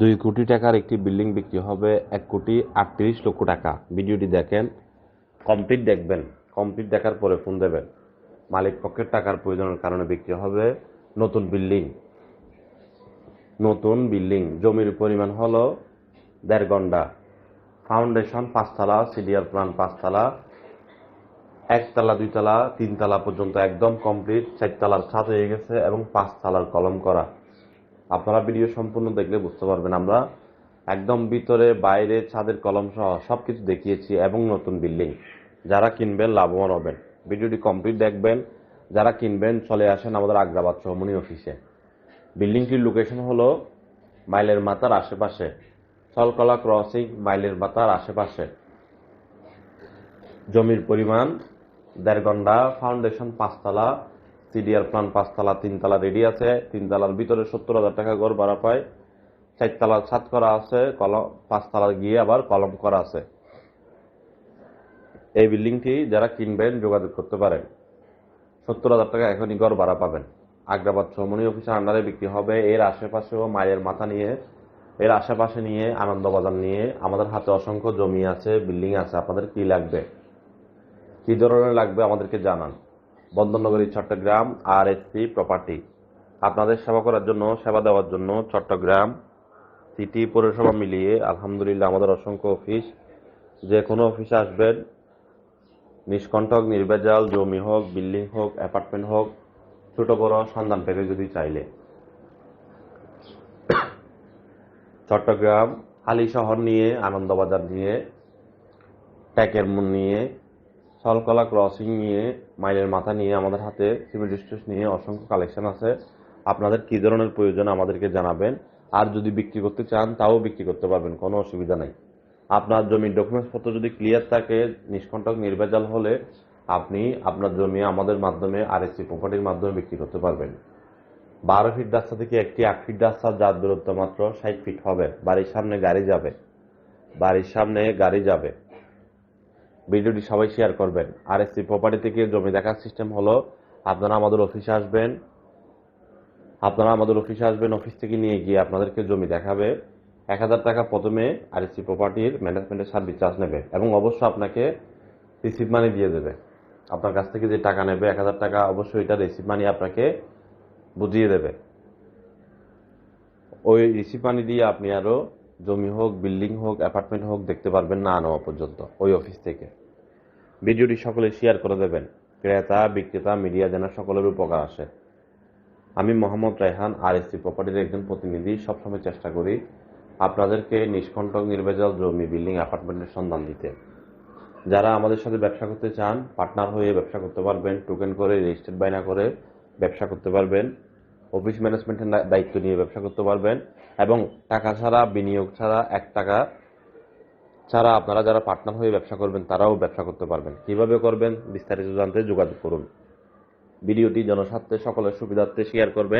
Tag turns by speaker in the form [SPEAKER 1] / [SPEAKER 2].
[SPEAKER 1] দুই কোটি টাকার একটি বিল্ডিং বিক্রি হবে এক কোটি আটত্রিশ লক্ষ টাকা। ভিডিওটি দেখেন কমপ্লিট দেখবেন। কমপ্লিট দেখার পরে ফোন দেবেন। মালিক পক্ষের টাকার প্রয়োজনের কারণে বিক্রি হবে নতুন বিল্ডিং। নতুন বিল্ডিং। জমির পরিমাণ হলো দেড় ঘণ্টা। ফাউন্ডেশন পাঁচতলা সিডিআর প্ল্যান পাঁচতলা। একতলা, দুইতলা, তিনতলা পর্যন্ত একদম কমপ্লিট চারতলার ছাদ হয়ে গেছে এবং পাঁচতলার কলম করা। আপনারা ভিডিও সম্পূর্ণ দেখলে বুঝতে পারবেন, আমরা একদম ভিতরে, বাইরে, ছাদের কলম সহ সব কিছু দেখিয়েছি এবং নতুন বিল্ডিং। যারা কিনবেন, লাভবান হবেন। ভিডিওটি কমপ্লিট দেখবেন। যারা কিনবেন, চলে আসেন আমাদের আগ্রাবাদ চৌমনি অফিসে। বিল্ডিংটির লোকেশন হলো মাইলের মাথার আশেপাশে। সলকলা ক্রসিং, মাইলের মাথার আশেপাশে। জমির পরিমাণ, দেড় ঘণ্টা, ফাউন্ডেশন পাঁচতলা সিডিআর প্ল্যান পাঁচতলা, তিনতলা রেডি আছে, তিনতলার ভিতরে সত্তর হাজার টাকা ঘর ভাড়া পায়, চারতলা ছাদ করা আছে, কলম, পাঁচতলা গিয়ে আবার কলম করা আছে। এই বিল্ডিংটি যারা কিনবেন, যোগাযোগ করতে পারেন। সত্তর হাজার টাকা এখনই ঘর ভাড়া পাবেন। আগ্রাবাদ চৌমনি অফিসের আন্ডারে বিক্রি হবে, এর আশেপাশেও মায়ের মাথা নিয়ে, এর আশেপাশে নিয়ে আনন্দবাজার নিয়ে আমাদের হাতে অসংখ্য জমি আছে, বিল্ডিং আছে, আপনাদের কি লাগবে? কি ধরনের লাগবে আমাদেরকে জানান। বন্দরনগরী, চট্টগ্রাম আর এসপি প্রপার্টি আপনাদের সেবা করার জন্য, সেবা দেওয়ার জন্য চট্টগ্রাম সিটি পৌরসভা মিলিয়ে, আলহামদুলিল্লাহ, আমাদের অসংখ্য অফিস যে কোনো অফিসে আসবেন। নিষ্কণ্টক নির্ভেজাল জমি হোক, বিল্ডিং হোক অ্যাপার্টমেন্ট হোক, ছোট, বড়, সন্ধান পেতে যদি চাইলে। চট্টগ্রাম হালি শহর নিয়ে, আনন্দবাজার নিয়ে, ট্যাকের মুন নিয়ে সলকলা ক্রসিং নিয়ে, মাইলের মাথা নিয়ে, আমাদের হাতে সিভিল ডিস্ট্রিক্ট নিয়ে অসংখ্য কালেকশন আছে। আপনাদের কী ধরনের প্রয়োজন আমাদেরকে জানাবেন। আর যদি বিক্রি করতে চান, তাও বিক্রি করতে পারবেন, কোনো অসুবিধা নাই। আপনার জমির ডকুমেন্টস পত্র যদি ক্লিয়ার থাকে, নিষ্কণ্টক, নির্ভেজাল হলে আপনি আপনার জমি আমাদের মাধ্যমে আর আরএসসি প্রপার্টির মাধ্যমে বিক্রি করতে পারবেন। বারো ফিট রাস্তা থেকে একটি আট ফিট রাস্তার যার দূরত্ব মাত্র ষাট ফিট হবে। বাড়ির সামনে গাড়ি যাবে। বাড়ির সামনে গাড়ি যাবে। ভিডিওটি সবাই শেয়ার করবেন। আর এসসি প্রপার্টি থেকে জমি দেখার সিস্টেম হলো, আপনারা আমাদের অফিসে আসবেন। আপনারা আমাদের অফিসে আসবেন অফিস থেকে নিয়ে গিয়ে আপনাদেরকে জমি দেখাবে। এক হাজার টাকা প্রথমে আর এসসি প্রপার্টির ম্যানেজমেন্টের সার্ভিস চার্জ নেবে এবং অবশ্য আপনাকে রিসিভ মানি দিয়ে দেবে। আপনার কাছ থেকে যে টাকা নেবে, এক হাজার টাকা অবশ্যই এটা রিসিভ মানি আপনাকে বুঝিয়ে দেবে। ওই রিসিভ মানি দিয়ে আপনি আরও জমি হোক, বিল্ডিং হোক, অ্যাপার্টমেন্ট হোক, দেখতে পারবেন না নেওয়া পর্যন্ত ওই অফিস থেকে। ভিডিওটি সকলে শেয়ার করে দেবেন। ক্রেতা, বিক্রেতা, মিডিয়া যেন সকলের উপকার আসে। আমি মোহাম্মদ রায়হান আর এসসি প্রপার্টির একজন প্রতিনিধি। সবসময় চেষ্টা করি আপনাদেরকে নিষ্কণ্টক, নির্ভেজাল জমি, বিল্ডিং, অ্যাপার্টমেন্টের সন্ধান দিতে। যারা আমাদের সাথে ব্যবসা করতে চান, পার্টনার হয়ে ব্যবসা করতে পারবেন টোকেন করে রেজিস্টার্ড বাইনা করে ব্যবসা করতে পারবেন। অফিস ম্যানেজমেন্টের দায়িত্ব নিয়ে ব্যবসা করতে পারবেন এবং টাকা ছাড়া, বিনিয়োগ ছাড়া, এক টাকা ছাড়া আপনারা যারা পার্টনার হয়ে ব্যবসা করবেন, তারাও ব্যবসা করতে পারবেন। কীভাবে করবেন? বিস্তারিত জানতে যোগাযোগ করুন। ভিডিওটি জনস্বার্থে, সকলের সুবিধার্থে শেয়ার করবেন।